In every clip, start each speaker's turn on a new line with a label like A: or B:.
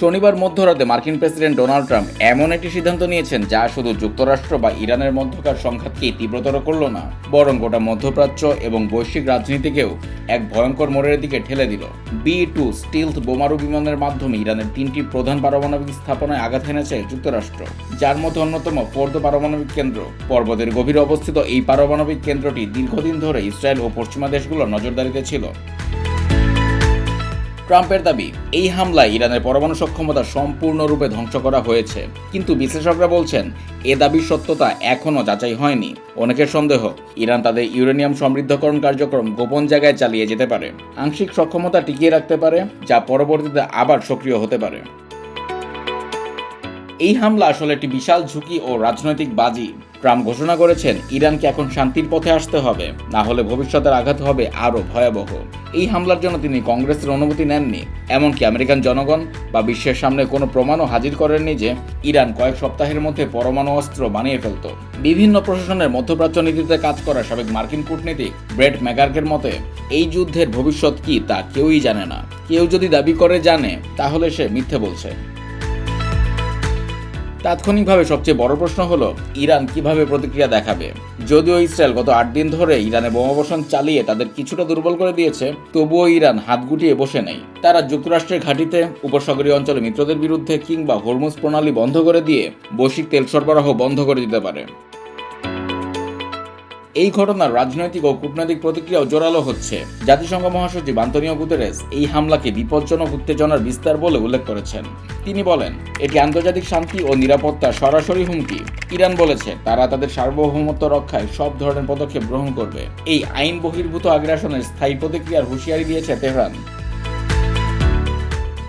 A: শনিবার মধ্যরাতে মার্কিন প্রেসিডেন্ট ডোনাল্ড ট্রাম্প এমন একটি সিদ্ধান্ত নিয়েছেন যা শুধু যুক্তরাষ্ট্র বা ইরানের মধ্যকার সংঘাতকেই তীব্রতর করল না, বরং গোটা মধ্যপ্রাচ্য এবং বৈশ্বিক রাজনীতিকেও এক ভয়ঙ্কর মোড়ের দিকে ঠেলে দিল। বি টু স্টিলথ বোমারু বিমানের মাধ্যমে ইরানের তিনটি প্রধান পারমাণবিক স্থাপনায় আঘাত এনেছে যুক্তরাষ্ট্র, যার মধ্যে অন্যতম ফোর্দ পারমাণবিক কেন্দ্র। পর্বতের গভীরে অবস্থিত এই পারমাণবিক কেন্দ্রটি দীর্ঘদিন ধরে ইসরায়েল ও পশ্চিমা দেশগুলোর নজরদারিতে ছিল। ট্রাম্পের দাবি, এই হামলায় ইরানের পরমাণু সক্ষমতা সম্পূর্ণরূপে ধ্বংস করা হয়েছে। কিন্তু বিশ্লেষকরা বলছেন, এ দাবির সত্যতা এখনও যাচাই হয়নি। অনেকের সন্দেহ, ইরান তাদের ইউরেনিয়াম সমৃদ্ধকরণ কার্যক্রম গোপন জায়গায় চালিয়ে যেতে পারে। আংশিক সক্ষমতা টিকিয়ে রাখতে পারে, যা পরবর্তীতে আবার সক্রিয় হতে পারে। এই হামলা আসলে একটি বিশাল ঝুঁকি ও রাজনৈতিক বাজি। ট্রাম্প ঘোষণা করেছেন, ইরানকে এখন শান্তির পথে আসতে হবে। না হলে ভবিষ্যতের আঘাত হবে আরও ভয়াবহ। এই হামলার জন্য তিনি কংগ্রেসের অনুমতি নেননি। এমনকি আমেরিকান জনগণ বা বিশ্বের সামনে কোনো প্রমাণও হাজির করেননি যে ইরান কয়েক সপ্তাহের মধ্যে পরমাণু অস্ত্র বানিয়ে ফেলত। বিভিন্ন প্রশাসনের মধ্যপ্রাচ্য নীতিতে কাজ করা সাবেক মার্কিন কূটনীতিক ব্রেড ম্যাগার্কের মতে, এই যুদ্ধের ভবিষ্যৎ কি তা কেউই জানে না। কেউ যদি দাবি করে জানে, তাহলে সে মিথ্যে বলছে। তাৎক্ষণিকভাবে সবচেয়ে বড় প্রশ্ন হল, ইরান কীভাবে প্রতিক্রিয়া দেখাবে? যদিও ইসরায়েল গত আট দিন ধরে ইরানে বোমাবর্ষণ চালিয়ে তাদের কিছুটা দুর্বল করে দিয়েছে, তবুও ইরান হাত গুটিয়ে বসে নেই। তারা যুক্তরাষ্ট্রের ঘাঁটিতে উপসাগরীয় অঞ্চলে মিত্রদের বিরুদ্ধে কিংবা হরমুজ প্রণালী বন্ধ করে দিয়ে বৈশ্বিক তেল সরবরাহ বন্ধ করে দিতে পারে। এই ঘটনার রাজনৈতিক ও কূটনৈতিক প্রতিক্রিয়াও জোরালো হচ্ছে। জাতিসংঘ মহাসচিব আন্তনিও গুতেরেস এই হামলাকে বিপজ্জনক, উত্তেজনার বিস্তার বলে উল্লেখ করেছেন। তিনি বলেন, এটি আন্তর্জাতিক শান্তি ও নিরাপত্তা সরাসরি হুমকি। ইরান বলেছে, তারা তাদের সার্বভৌমত্ব রক্ষায় সব ধরনের পদক্ষেপ গ্রহণ করবে। এই আইন বহির্ভূত আগ্রাসনের স্থায়ী প্রতিক্রিয়ার হুঁশিয়ারি দিয়েছে তেহরান।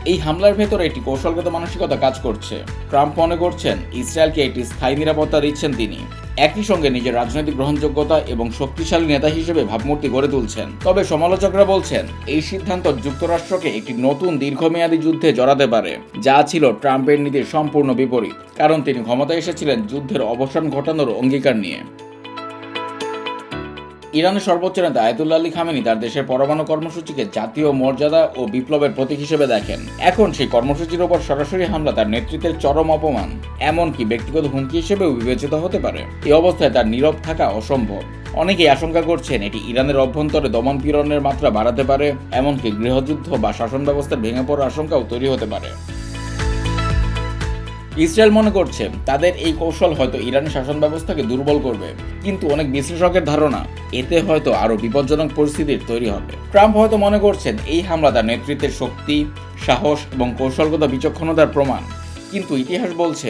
A: এই হামলার ভেতরে একটি কৌশলগত মানসিকতা কাজ করছে। ট্রাম্প মনে করছেন, ইসরায়েলকে একটি স্থায়ী নিরাপত্তা দিচ্ছেন তিনি। একই সঙ্গে নিজের রাজনৈতিক গ্রহণযোগ্যতা এবং শক্তিশালী নেতা হিসেবে ভাবমূর্তি গড়ে তুলছেন। তবে সমালোচকরা বলছেন, এই সিদ্ধান্ত যুক্তরাষ্ট্রকে একটি নতুন দীর্ঘমেয়াদী যুদ্ধে জড়াতে পারে, যা ছিল ট্রাম্পের নীতির সম্পূর্ণ বিপরীত, কারণ তিনি ক্ষমতায় এসেছিলেন যুদ্ধের অবসান ঘটানোর অঙ্গীকার নিয়ে। ইরানের সর্বোচ্চ নেতা আয়তুল্লাহ আলী খামেনি তার দেশের পরমাণু কর্মসূচিকে জাতীয় মর্যাদা ও বিপ্লবের প্রতীক হিসেবে দেখেন। এখন সেই কর্মসূচির ওপর সরাসরি হামলা তার নেতৃত্বের চরম অপমান। এমনকি ব্যক্তিগত হুমকি হিসেবেও বিবেচিত হতে পারে? এই অবস্থায় তার নীরব থাকা অসম্ভব। অনেকেই আশঙ্কা করছেন এটি ইরানের অভ্যন্তরে দমন পীড়নের মাত্রা বাড়াতে পারে, এমনকি গৃহযুদ্ধ বা শাসন ব্যবস্থার ভেঙে পড়ার আশঙ্কাও তৈরি হতে পারে। ইসরায়েল মনে করছে তাদের এই কৌশল হয়তো ইরানি শাসন ব্যবস্থাকে দুর্বল করবে, কিন্তু অনেক বিশ্লেষকের ধারণা, এতে হয়তো আরও বিপজ্জনক পরিস্থিতির তৈরি হবে। ট্রাম্প হয়তো মনে করছেন এই হামলা তার নেতৃত্বের শক্তি, সাহস এবং কৌশলগত বিচক্ষণতার প্রমাণ। কিন্তু ইতিহাস বলছে,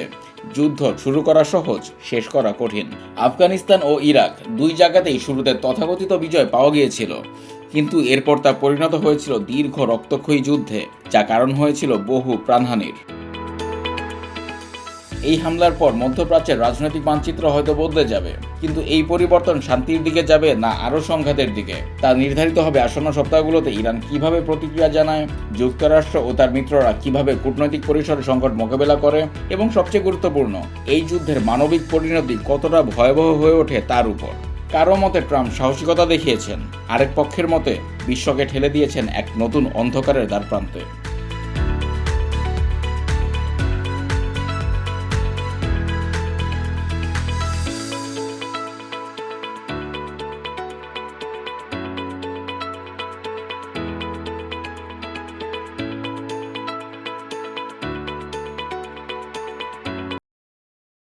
A: যুদ্ধ শুরু করা সহজ, শেষ করা কঠিন। আফগানিস্তান ও ইরাক দুই জায়গাতেই শুরুতে তথাকথিত বিজয় পাওয়া গিয়েছিল, কিন্তু এরপর তা পরিণত হয়েছিল দীর্ঘ রক্তক্ষয়ী যুদ্ধে যা কারণ হয়েছিল বহু প্রাণহানির। এই হামলার পর মধ্যপ্রাচ্যের রাজনৈতিক মানচিত্র হয়তো বদলে যাবে, কিন্তু এই পরিবর্তন শান্তির দিকে যাবে না আরও সংঘাতের দিকে? তা নির্ধারিত হবে আসন্ন সপ্তাহগুলোতে ইরান কীভাবে প্রতিক্রিয়া জানায়, যুক্তরাষ্ট্র ও তার মিত্ররা কীভাবে কূটনৈতিক পরিসরে সংকট মোকাবেলা করে, এবং সবচেয়ে গুরুত্বপূর্ণ, এই যুদ্ধের মানবিক পরিণতি কতটা ভয়াবহ হয়ে ওঠে তার উপর? কারও মতে ট্রাম্প সাহসিকতা দেখিয়েছেন, আরেক পক্ষের মতে, বিশ্বকে ঠেলে দিয়েছেন এক নতুন অন্ধকারের দ্বারপ্রান্তে।